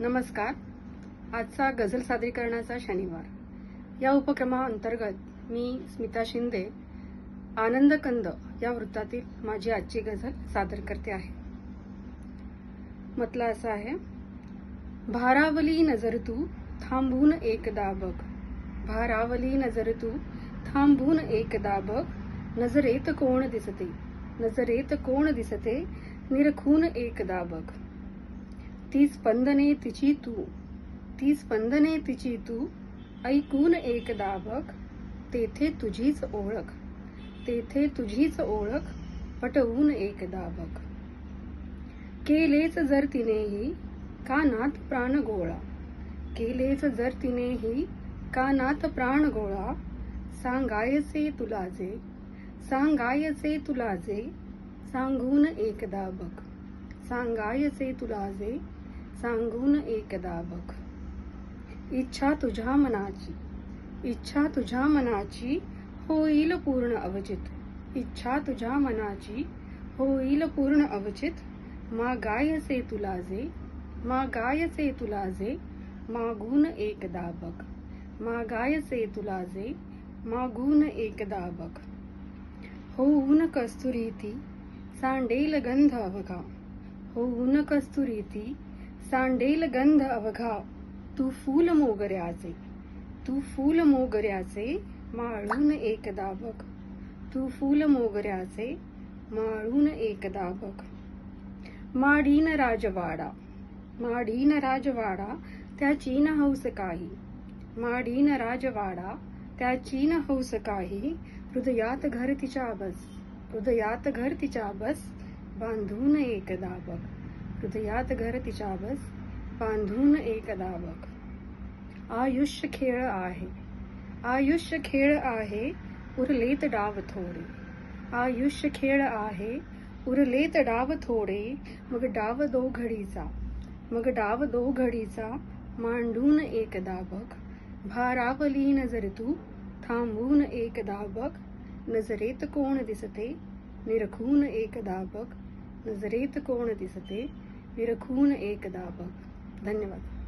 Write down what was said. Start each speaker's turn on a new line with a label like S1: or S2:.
S1: नमस्कार. आजचा गझल सादरीकरणाचा शनिवार. या उपक्रमाअंतर्गत मी स्मिता शिंदे आनंद कंद या वृत्तातील माझी आजची गझल सादर करते आहे. मतला असं आहे भारावली नजर तू थांबून एकदा बघ. भारावली नजर तू थांबून एकदा बघ. नजरेत कोण दिसते? नजरेत कोण दिसते? निरखून एकदा बघ. ती स्पंदने तिची तू. ती स्पंदने तिची तू. ऐकून एकदा बघ तेथे तुझीच ओळख. तेथे तुझीच ओळख पटवून एकदा बघ केलेच जर तिनेही कानात प्राण गोळा. केलेच जर तिनेही कानात प्राण गोळा. सांगायचे तुला जे सांगायचे तुला जे सांगून एकदा बघ सांगायचे तुला जे सांगून एकदा बघ इच्छा तुझ्या मनाची. इच्छा तुझ्या मनाची होईल पूर्ण अवचित. इच्छा तुझ्या मनाची होईल पूर्ण अवचित. मागायचे तुला जे मागायचे तुला जे मागून एकदा बघ मागायचे तुला जे मागून एकदा बघ होऊन कस्तुरी ती सांडेल गंध अवघा. होऊन कस्तुरी ती सांडेल गंध अवघा तू फूल मोगऱ्याचे तू फूल मोगऱ्याचे माळून एकदा बघ. तू फूल मोगऱ्याचे माळून एकदा बघ. माडीन राजवाडा माडीन राजवाडा त्याची न हौस काही. माडीन राजवाडा त्याची न हौस काही. हृदयात घर तिच्या बस हृदयात घर तिच्या बस बांधून एकदा बघ. हृदयात घर तिच्या बस बांधून एक दाबक आयुष्य खेळ आहे. आयुष्य खेळ आहे उरलेत डाव थोडे. आयुष्य खेळ आहे उरलेत डाव थोडे. मग डाव दो घडीचा मग डाव दो घडीचा मांडून एक दाबक भारावली नजर तू थांबून एक दाबक नजरेत कोण दिसते निरखून एक दाबक नजरेत कोण दिसते विरखून एकदा बघ धन्यवाद।